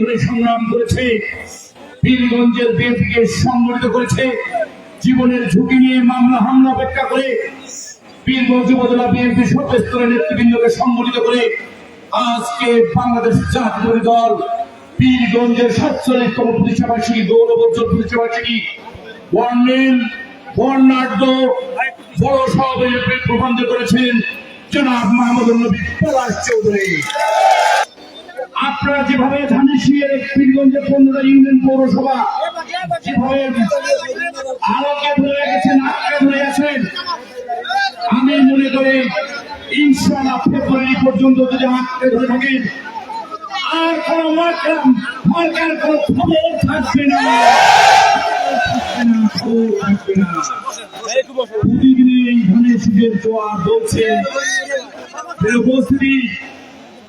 ধরে সংগ্রাম করেছে। পীরগঞ্জের বিএনপিকে সংগঠিত করেছে। জীবনের ঝুঁকি নিয়ে মামলা, হামলা অপেক্ষা করে পীরগঞ্জ উপজেলা বিএনপি সর্বস্তরের নেতৃবৃন্দকে সংগঠিত করে আজকে বাংলাদেশ জাতীয় দল পীরগঞ্জের সাতচল্লিশতম প্রতিষ্ঠাবার্ষিকী, গৌরবোজ্জ্বল প্রতিষ্ঠাবার্ষিকী বর্ণিল বর্ণাঢ্য বড় সভাপতি প্রবন্ধ করেছেন জনাব মাহমুদ নবী পলাশ চৌধুরী। আপনারা যেভাবে ধানেশিয়ার পীরগঞ্জের পনেরো ইউনিয়ন পৌরসভা যেভাবে আলোকে ধরে গেছেন আটকে ধরে আছেন আমি মনে করি ইনশাআল্লাহ ফেব্রুয়ারি পর্যন্ত যদি আটকে ধরে থাকেন আর কোন মার্কার কোন খবর থাকবে না থাকবে না, খবর থাকবে না। প্রতিদিনই এই ধানের শীতের জোয়ার বলছে উপস্থিতি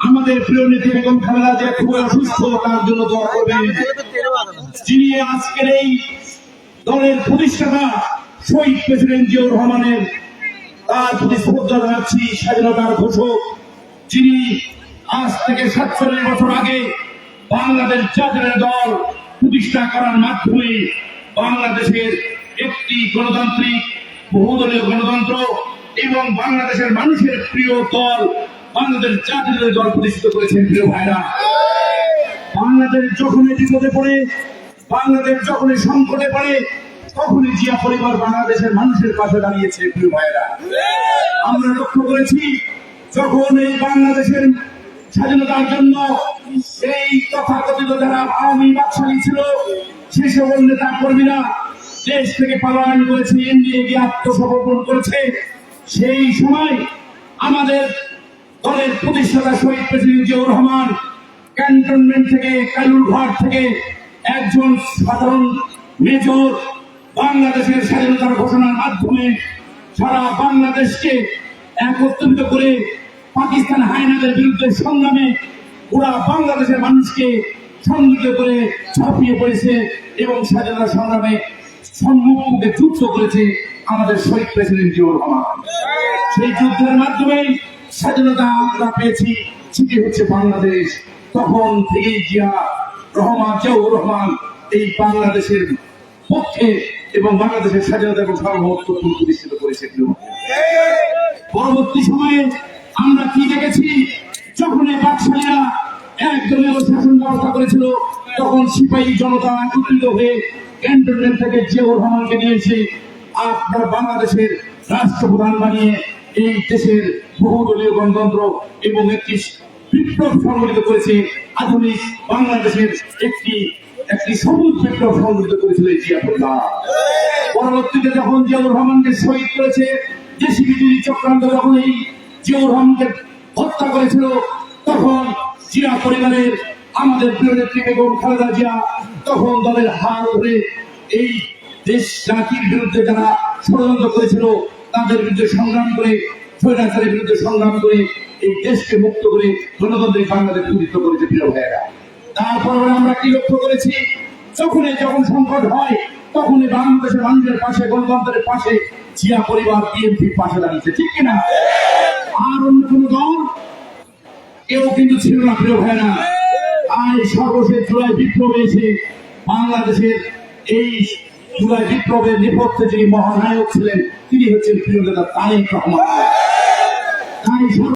আমাদের প্রিয় নেত্রী বেগম খালেদা যে খুব অসুস্থ, তার জন্য দোয়া করবেন। যিনি আজকের এই দলের প্রতিষ্ঠাতা, শহীদ প্রেসিডেন্ট জিয়াউর রহমানের তার প্রতি শ্রদ্ধা জানাচ্ছি, স্বাধীনতার ঘোষক, যিনি আজ থেকে সাতচল্লিশ বছর আগে বাংলাদেশ জাতীয় দল প্রতিষ্ঠা করার মাধ্যমে বাংলাদেশের একটি গণতান্ত্রিক, বহুদলীয় গণতন্ত্র এবং বাংলাদেশের মানুষের প্রিয় দল বাংলাদেশ জাতীয় দল প্রতিষ্ঠিত করেছেন প্রিয় ভাইরা। বাংলাদেশ যখনই বিপদে পড়ে, বাংলাদেশ যখনই সংকটে পড়ে, তখনই জিয়া পরিবার বাংলাদেশের মানুষের পাশে দাঁড়িয়েছে প্রিয় ভাইরা। আমরা লক্ষ্য করেছি, যখন এই বাংলাদেশের স্বাধীনতার জন্য এই তথাকথিত যারা আওয়ামী বাদশাহী ছিল, সে সকল নেতা কর্মীরা দেশ থেকে পালায়ন করেছে ইন্ডিয়া গিয়ে আত্মসমর্পণ করেছে। সেই সময় আমাদের দলের প্রতিষ্ঠাতা শহীদ প্রেসিডেন্ট জিয়াউর রহমান ক্যান্টনমেন্ট থেকে কালুরঘাট থেকে একজন সাধারণ মেজর বাংলাদেশের স্বাধীনতার ঘোষণার মাধ্যমে সারা বাংলাদেশকে একত্রিত করে পাকিস্তান হায়নাদের বিরুদ্ধে সংগ্রামে পুরা বাংলাদেশের মানুষকে সংগঠিত করে ছাপিয়ে পড়েছে এবং স্বাধীনতা সংগ্রামে সম্মুখে যুদ্ধ করেছে আমাদের শহীদ প্রেসিডেন্ট জিয়াউর রহমান। সেই যুদ্ধের মাধ্যমে স্বাধীনতা আমরা পেয়েছি, সেটি হচ্ছে বাংলাদেশ। তখন থেকেই জিয়া রহমান, জিয়াউর রহমান এই বাংলাদেশের পক্ষে এবং বাংলাদেশের স্বাধীনতা এবং সার্বভৌমত্ব প্রতিষ্ঠিত করেছে। পরবর্তী সময়ে আমরা কি দেখেছি? যখন এই বাকশালীরা একদলীয় শাসন ব্যবস্থা করেছিল, তখন সিপাহী জনতা একত্রিত হয়ে ক্যান্টনমেন্ট থেকে জিয়াউর রহমানকে নিয়েছে আপনার বাংলাদেশের রাষ্ট্রপ্রধান বানিয়ে এই দেশের বহুদলীয় গণতন্ত্র এবং একটি বিপ্লব সংগঠিত করেছে আধুনিক বাংলাদেশের একটি একটি সবুজ বিপ্লব সংগঠিত করেছিল জিয়াপুল্লাহ পরবর্তীতে যখন জিয়াউর রহমানকে শহীদ করেছে, দেশি বিজেপি চক্রান্ত যখন এই জিয়াউর রহমানকে হত্যা করেছিল, তখন জিয়া পরিবারের আমাদের প্রিয় নেত্রী বেগম খালেদা জিয়া তখন দলের হার ধরে এই দেশ জাতির বিরুদ্ধে যারা ষড়যন্ত্র করেছিল তাদের বিরুদ্ধে সংগ্রাম করে, স্বৈরাচারের বিরুদ্ধে সংগ্রাম করে, এই দেশকে মুক্ত করে গণতন্ত্রের বাংলাদেশ প্রতিষ্ঠিত করেছে প্রিয় ভাইয়েরা। তারপর আমরা কি লক্ষ্য করেছি? যখনই যখন সংকট হয়, তখনই বাংলাদেশের মানুষের পাশে, গণতন্ত্রের পাশে জিয়া পরিবার বিএনপির পাশে দাঁড়িয়েছে। ঠিক কিনা? আর অন্য কোনো দল? কেউ কিন্তু ছিল না প্রিয় ভাইরা আর সর্বশেষ জুলাই বিপ্লব এসে বাংলাদেশের এই জুলাই বিপ্লবের নেপথ্যে যিনি মহানায়ক ছিলেন তিনি হচ্ছেন প্রিয় নেতা তারেক রহমান।